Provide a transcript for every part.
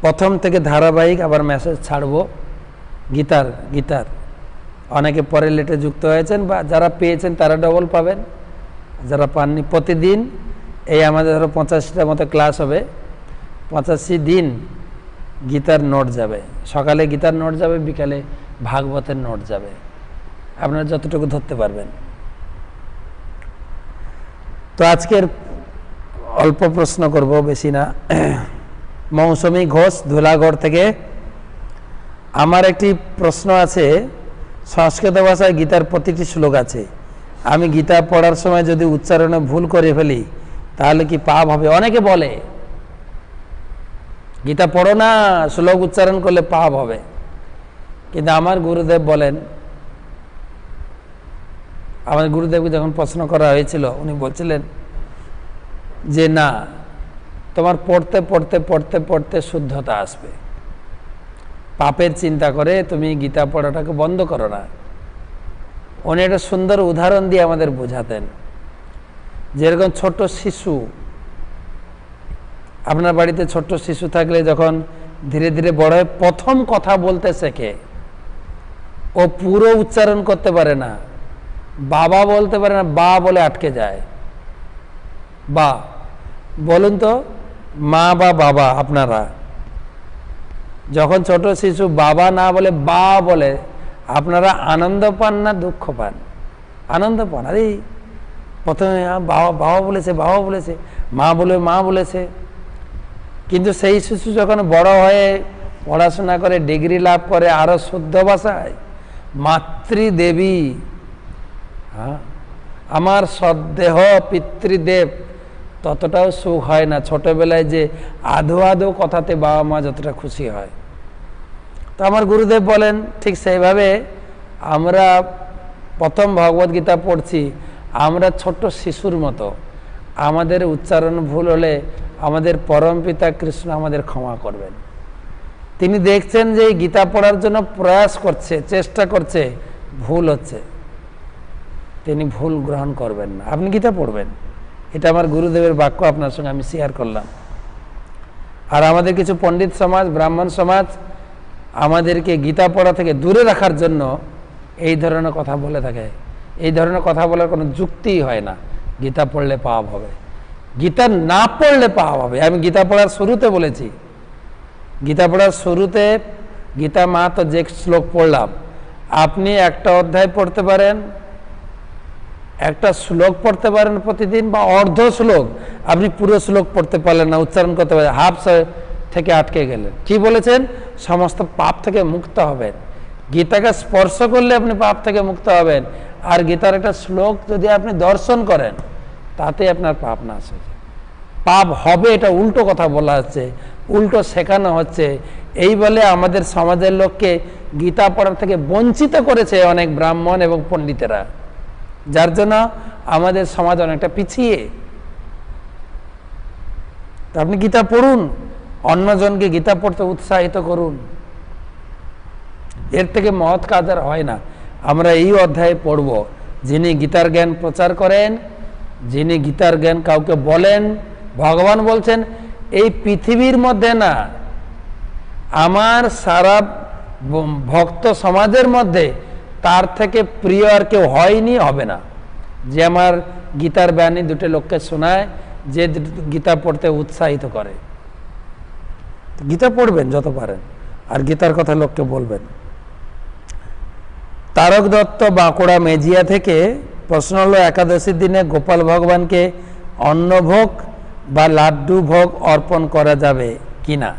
প্রথম থেকে ধারাবাহিক আবার মেসেজ ছাড়বো। গীতার গীতার অনেকে পরে লেটে যুক্ত হয়েছেন বা যারা পেয়েছেন তারা ডবল পাবেন। যারা পাননি প্রতিদিন, এই আমাদের ধরো পঁচাশিটার মতো ক্লাস হবে। পঁচাশি দিন গীতার নোট যাবে। সকালে গীতার নোট যাবে, বিকালে ভাগবতের নোট যাবে। আপনারা যতটুকু ধরতে পারবেন। তো আজকের অল্প প্রশ্ন করব, বেশি না। মৌসুমী ঘোষ ধুলাগড় থেকে। আমার একটি প্রশ্ন আছে, সংস্কৃত ভাষায় গীতার প্রতিটি শ্লোক আছে। আমি গীতা পড়ার সময় যদি উচ্চারণে ভুল করে ফেলি, তাহলে কি পাপ হবে? অনেকে বলে, গীতা পড়ো না, শ্লোক উচ্চারণ করলে পাপ হবে। কিন্তু আমার গুরুদেব বলেন, আমার গুরুদেবকে যখন প্রশ্ন করা হয়েছিল, উনি বলছিলেন যে, না তোমার পড়তে পড়তে পড়তে পড়তে শুদ্ধতা আসবে। পাপের চিন্তা করে তুমি গীতা পড়াটাকে বন্ধ করো না। উনি একটা সুন্দর উদাহরণ দিয়ে আমাদের বোঝাতেন। যেরকম ছোট শিশু, আপনার বাড়িতে ছোট্ট শিশু থাকলে যখন ধীরে ধীরে বড় হয়ে প্রথম কথা বলতে শেখে, ও পুরো উচ্চারণ করতে পারে না। বাবা বলতে পারে না, বা বলে আটকে যায়। বা, বলুন তো মা বা বাবা আপনারা। যখন ছোট শিশু বাবা না বলে বা বলে, আপনারা আনন্দ পান না দুঃখ পান? আনন্দ পান? আরে, প্রথমে বাবা বাবা বলেছে বাবা বলেছে, মা বলে, মা বলেছে। কিন্তু সেই শিশু যখন বড় হয়ে পড়াশোনা করে, ডিগ্রি লাভ করে, আরও শুদ্ধ ভাষায়, মাতৃদেবী হ্যাঁ আমার সদ্দেহ পিতৃদেব ততটাও সুখ হয় না। ছোটবেলায় যে আধো আধো কথাতে বাবা মা যতটা খুশি হয়। তো আমার গুরুদেব বলেন, ঠিক সেইভাবে আমরা প্রথম ভগবদ গীতা পড়ছি, আমরা ছোট্ট শিশুর মতো। আমাদের উচ্চারণ ভুল হলে আমাদের পরম পিতা কৃষ্ণ আমাদের ক্ষমা করবেন। তিনি দেখছেন যে এই গীতা পড়ার জন্য প্রয়াস করছে, চেষ্টা করছে, ভুল হচ্ছে। তিনি ভুল গ্রহণ করবেন না। আপনি গীতা পড়বেন? এটা আমার গুরুদেবের বাক্য, আপনার সঙ্গে আমি শেয়ার করলাম। আর আমাদের কিছু পণ্ডিত সমাজ, ব্রাহ্মণ সমাজ, আমাদেরকে গীতা পড়া থেকে দূরে রাখার জন্য এই ধরনের কথা বলে থাকে। এই ধরনের কথা বলার কোনো যুক্তিই হয় না। গীতা পড়লে পাপ হবে। গীতা না পড়লে পাপ হবে। আমি গীতা পড়ার শুরুতে বলেছি। গীতা পড়ার শুরুতে গীতা মা তো যে শ্লোক পড়লাম, আপনি একটা অধ্যায় পড়তে পারেন একটা শ্লোক পড়তে পারেন প্রতিদিন বা অর্ধ শ্লোক। আপনি পুরো শ্লোক পড়তে পারলেন না, উচ্চারণ করতে পারেন হাফ থেকে আটকে গেলেন। কি বলেছেন? সমস্ত পাপ থেকে মুক্ত হবেন। গীতাকে স্পর্শ করলে আপনি পাপ থেকে মুক্ত হবেন। আর গীতার একটা শ্লোক যদি আপনি দর্শন করেন, তাতে আপনার পাপ হয়ে যায় পাপ হবে এটা উল্টো কথা বলা হচ্ছে, উল্টো শেখানো হচ্ছে। এই বলে আমাদের সমাজের লোককে গীতা পড়ার থেকে বঞ্চিত করেছে অনেক ব্রাহ্মণ এবং পণ্ডিতেরা। যার জন্য আমাদের সমাজ অনেকটা পিছিয়ে। আপনি গীতা পড়ুন, অন্যজনকে গীতা পড়তে উৎসাহিত করুন। এর থেকে মহৎ কাজ আর হয় না। আমরা এই অধ্যায়ে পড়ব, যিনি গীতার জ্ঞান প্রচার করেন, যিনি গীতার জ্ঞান কাউকে বলেন, ভগবান বলছেন, এই পৃথিবীর মধ্যে না, আমার সারা ভক্ত সমাজের মধ্যে তার থেকে প্রিয় আর কেউ হয়নি, হবে না। যে আমার গীতার বাণী দুটো লোককে শোনায়, যে গীতা পড়তে উৎসাহিত করে। গীতা পড়বেন যত পারেন, আর গীতার কথা লোককে বলবেন। তারক দত্ত বাঁকুড়া মেজিয়া থেকে প্রশ্ন হলো একাদশীর দিনে গোপাল ভগবানকে অন্নভোগ বা লাড্ডু ভোগ অর্পণ করা যাবে কিনা?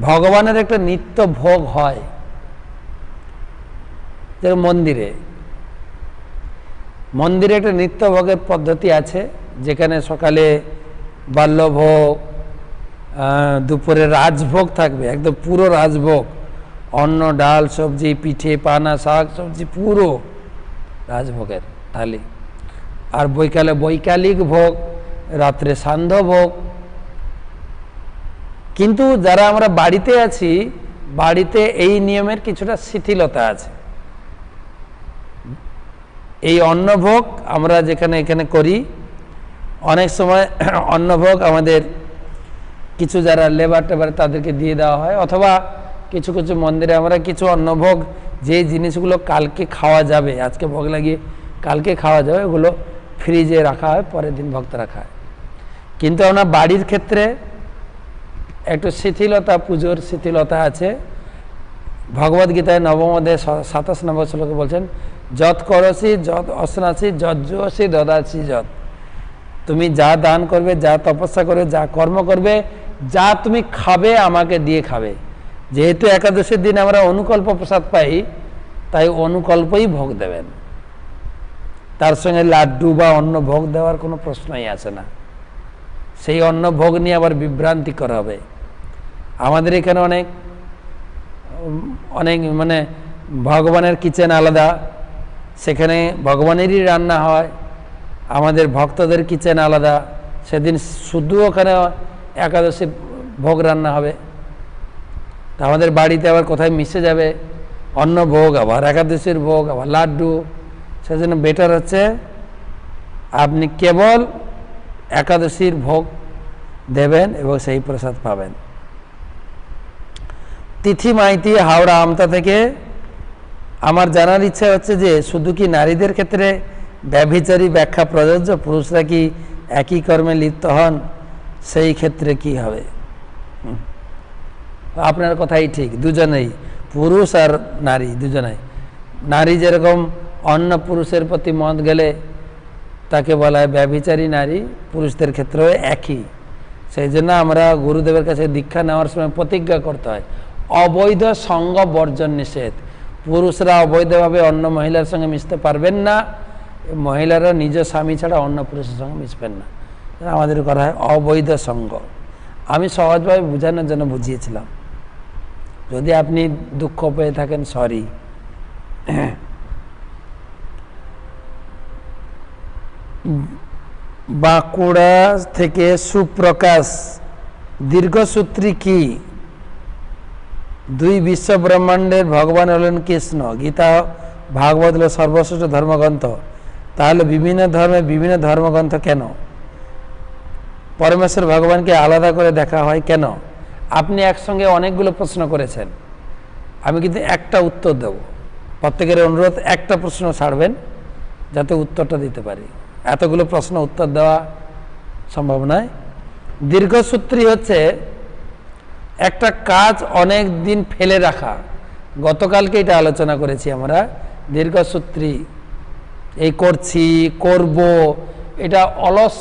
ভগবানের একটা নিত্য ভোগ হয়। যেমন মন্দিরে। মন্দিরে একটা নিত্যভোগের পদ্ধতি আছে, যেখানে সকালে বাল্যভোগ দুপুরে রাজভোগ থাকবে, একদম পুরো রাজভোগ। অন্ন, ডাল, সবজি, পিঠে, পানা, শাক, সবজি, পুরো রাজভোগের থালি। আর বৈকালে বৈকালিক ভোগ, রাত্রে সান্ধ্য ভোগ। কিন্তু যারা আমরা বাড়িতে আছি, বাড়িতে এই নিয়মের কিছুটা শিথিলতা আছে। এই অন্নভোগ আমরা যেখানে এখানে করি, অনেক সময় অন্নভোগ আমাদের কিছু যারা লেবার টেবার তাদেরকে দিয়ে দেওয়া হয়, অথবা কিছু কিছু মন্দিরে আমরা কিছু অন্নভোগ যে জিনিসগুলো কালকে খাওয়া যাবে, আজকে ভোগ লাগিয়ে কালকে খাওয়া যাবে, ওগুলো ফ্রিজে রাখা হয়, পরের দিন ভক্তরা খায়। কিন্তু আমরা বাড়ির ক্ষেত্রে একটু শিথিলতা, পুজোর শিথিলতা আছে। ভগবদ গীতায় নবম অধ্যায় সাতাশ নম্বর শ্লোকে বলছেন যত করসি, যত অসনাসি, যত জোসি দদাসি যত। তুমি যা দান করবে, যা তপস্যা করবে, যা কর্ম করবে, যা তুমি খাবে, আমাকে দিয়ে খাবে। যেহেতু একাদশীর দিন আমরা অনুকল্প প্রসাদ পাই, তাই অনুকল্পই ভোগ দেবেন। তার সঙ্গে লাড্ডু বা অন্য ভোগ দেওয়ার কোনো প্রশ্নই আসে না। সেই অন্ন ভোগ নিয়ে আবার বিভ্রান্তি করা হবে। আমাদের এখানে অনেক অনেক মানে ভগবানের কিচেন আলাদা। সেখানে ভগবানেরই রান্না হয়, আমাদের ভক্তদের কিচেন আলাদা, সেদিন শুধু ওখানে একাদশী ভোগ রান্না হবে। তা আমাদের বাড়িতে আবার কোথায় মিশে যাবে? অন্ন ভোগ, আবার একাদশীর ভোগ, আবার লাড্ডু, সেজন্য বেটার হচ্ছে আপনি কেবল একাদশীর ভোগ দেবেন এবং সেই প্রসাদ পাবেন। তিথি মাইতি হাওড়া আমতা থেকে আমার জানার ইচ্ছা হচ্ছে যে শুধু কি নারীদের ক্ষেত্রে ব্যভিচারী ব্যাখ্যা প্রযোজ্য? পুরুষরা কি একই কর্মে লিপ্ত হন? সেই ক্ষেত্রে কি হবে? আপনার কথাই ঠিক, দুজনেই, পুরুষ আর নারী, দুজনেই। নারী যেরকম অন্য পুরুষের প্রতি মত গেলে তাকে বলা হয় ব্যভিচারী নারী, পুরুষদের ক্ষেত্রেও একই। সেই জন্য আমরা গুরুদেবের কাছে দীক্ষা নেওয়ার সময় প্রতিজ্ঞা করতে হয়। অবৈধ সঙ্গ বর্জন নিষেধ। পুরুষরা অবৈধভাবে অন্য মহিলার সঙ্গে মিশতে পারবেন না, মহিলারা নিজ স্বামী ছাড়া অন্য পুরুষের সঙ্গে মিশবেন না। আমাদের করা হয় অবৈধ সঙ্গ। আমি সহজভাবে বোঝানোর জন্য বুঝিয়েছিলাম। যদি আপনি দুঃখ পেয়ে থাকেন সরি বাঁকুড়া থেকে সুপ্রকাশ, দীর্ঘসূত্রী কি? দুই বিশ্ব ব্রহ্মাণ্ডের ভগবান হলেন কৃষ্ণ, গীতা, ভাগবত হল সর্বশ্রেষ্ঠ ধর্মগ্রন্থ। তাহলে বিভিন্ন ধর্মে বিভিন্ন ধর্মগ্রন্থ কেন? পরমেশ্বর ভগবানকে আলাদা করে দেখা হয় কেন? আপনি একসঙ্গে অনেকগুলো প্রশ্ন করেছেন। আমি কিন্তু একটা উত্তর দেব। প্রত্যেকের অনুরোধ, একটা প্রশ্ন ছাড়বেন যাতে উত্তরটা দিতে পারি। এতগুলো প্রশ্ন উত্তর দেওয়া সম্ভব নয়। দীর্ঘসূত্রী হচ্ছে একটা কাজ অনেক দিন ফেলে রাখা। গতকালকে এটা আলোচনা করেছি আমরা। দীর্ঘসূত্রী এই করছি, করব, এটা অলস,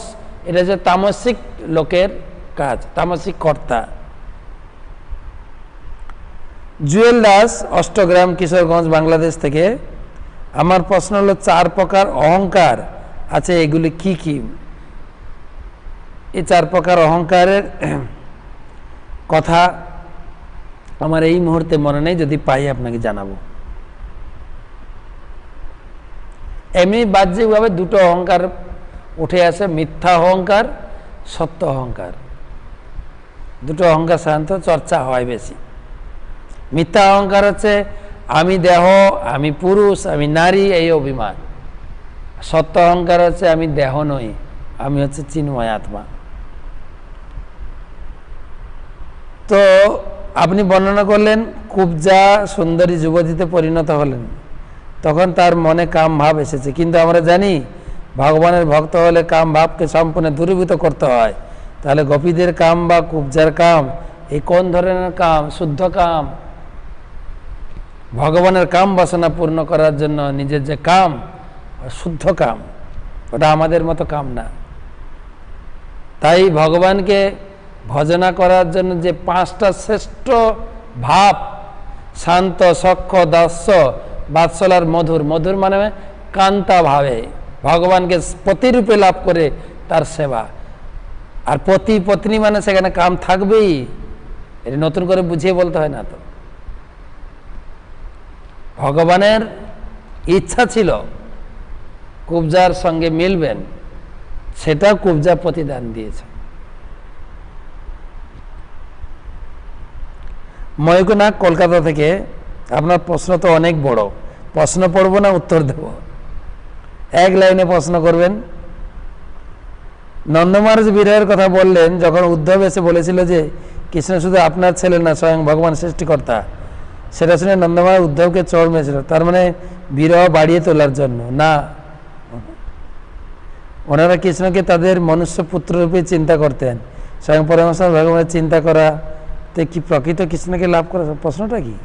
এটা যে তামসিক লোকের কাজ, তামসিক কর্তা। জুয়েল দাস, অষ্টগ্রাম, কিশোরগঞ্জ, বাংলাদেশ থেকে। আমার প্রশ্ন হলো, চার প্রকার অহংকার আছে, এগুলি কি কি? এই চার প্রকার অহংকারের কথা আমার এই মুহূর্তে মনে নেই, যদি পাই আপনাকে জানাব। এমনি বাহ্যিকভাবে দুটো অহংকার উঠে আসে, মিথ্যা অহংকার, সত্য অহংকার। দুটো অহংকার সাধারণত চর্চা হয় বেশি। মিথ্যা অহংকার হচ্ছে, আমি দেহ, আমি পুরুষ, আমি নারী, এই অভিমান। সত্য অহংকার হচ্ছে, আমি দেহ নই, আমি হচ্ছে চিন্ময় আত্মা। তো আপনি বর্ণনা করলেন, কুবজা সুন্দরী যুবতীতে পরিণত হলেন। তখন তার মনে কাম ভাব এসেছে। কিন্তু আমরা জানি, ভগবানের ভক্ত হলে কাম ভাবকে সম্পূর্ণ দূরীভূত করতে হয়। তাহলে গোপীদের কাম বা কুবজার কাম, এই কোন ধরনের কাম? শুদ্ধ কাম। ভগবানের কাম বাসনা পূর্ণ করার জন্য নিজের যে কাম শুদ্ধ কাম, ওটা আমাদের মতো কাম না। তাই ভগবানকে ভজনা করার জন্য যে পাঁচটা শ্রেষ্ঠ ভাব, শান্ত, সক্ষ, দাস্য, বাৎসলার মধুর মধুর মানে কান্তা ভাবে। ভগবানকে প্রতিরূপে লাভ করে তার সেবা। আর পতি, পত্নী মানে সেখানে কাম থাকবেই। এটা নতুন করে বুঝিয়ে বলতে হয় না তো। ভগবানের ইচ্ছা ছিল, কুবজার সঙ্গে মিলবেন সেটা কুবজা প্রতিদান দিয়েছে। ময়ূকনাথ কলকাতা থেকে আপনার প্রশ্ন তো অনেক বড়। প্রশ্ন পড়ব না, উত্তর দেব। এক লাইনে প্রশ্ন করবেন। নন্দমার্জ বিরহের কথা বললেন, যখন উদ্ধব এসে বলেছিল যে, কৃষ্ণ শুধু আপনার ছেলে না, স্বয়ং ভগবান সৃষ্টিকর্তা। সেটা শুনে নন্দমার্জ উদ্ধবকে চড় মেরেছিল। তার মানে বিরহ বাড়িয়ে তোলার জন্য। না। ওনারা কৃষ্ণকে তাদের মনুষ্য পুত্র রূপে চিন্তা করতেন। স্বয়ং পরমেশ্বর ভগবানের চিন্তা করা তে কি প্রকৃত কৃষ্ণকে লাভ করা প্রশ্নটা কি?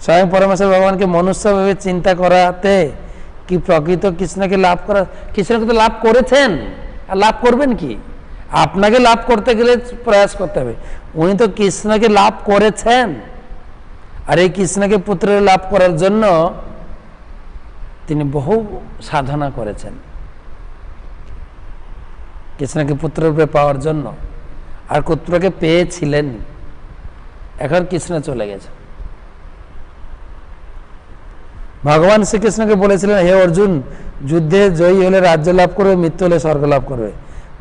স্বয়ং পরমেশ্বর ভগবানকে মনুষ্যভাবে চিন্তা করাতে কি প্রকৃত কৃষ্ণকে লাভ করা কৃষ্ণকে তো লাভ করেছেন। আর লাভ করবেন কি? আপনাকে লাভ করতে গেলে প্রয়াস করতে হবে। উনি তো কৃষ্ণকে লাভ করেছেন। আর এই কৃষ্ণকে পুত্রের লাভ করার জন্য তিনি বহু সাধনা করেছেন। কৃষ্ণকে পুত্ররূপে পাওয়ার জন্য। আর পুত্রকে পেয়েছিলেন। এখন কৃষ্ণ চলে গেছে। ভগবান শ্রীকৃষ্ণকে বলেছিলেন, হে অর্জুন, যুদ্ধে জয়ী হলে রাজ্য লাভ করবে, মৃত্যু হলে স্বর্গ লাভ করবে।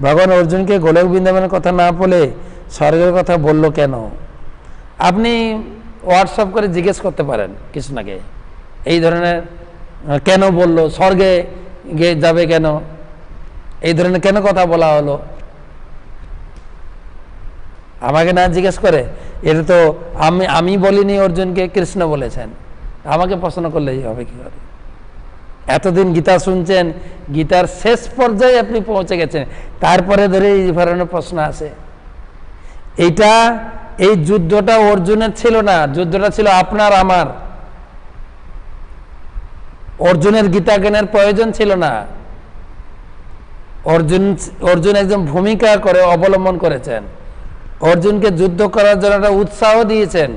ভগবান অর্জুনকে গোলক বৃন্দাবনের কথা না বলে স্বর্গের কথা বলল কেন? আপনি হোয়াটসঅ্যাপ করে জিজ্ঞেস করতে পারেন কৃষ্ণকে, এই ধরনের কেন বলল, স্বর্গে যাবে কেন? এই ধরনের কেন কথা বলা হলো? আমাকে না জিজ্ঞেস করে, এটা তো আমি আমি বলিনি অর্জুনকে, কৃষ্ণ বলেছেন। আমাকে প্রশ্ন করলেই হবে কি করে এতদিন গীতা শুনছেন, গীতার শেষ পর্যায়ে আপনি পৌঁছে গেছেন, তারপরে ধরে এই ধরনের প্রশ্ন আসে। এইটা, এই যুদ্ধটা অর্জুনের ছিল না, যুদ্ধটা ছিল আপনার, আমার। অর্জুনের গীতা জ্ঞানের প্রয়োজন ছিল না। অর্জুন অর্জুন একজন ভূমিকা করে, অবলম্বন করেছেন। অর্জুনকে যুদ্ধ করার জন্য একটা উৎসাহ দিয়েছেন।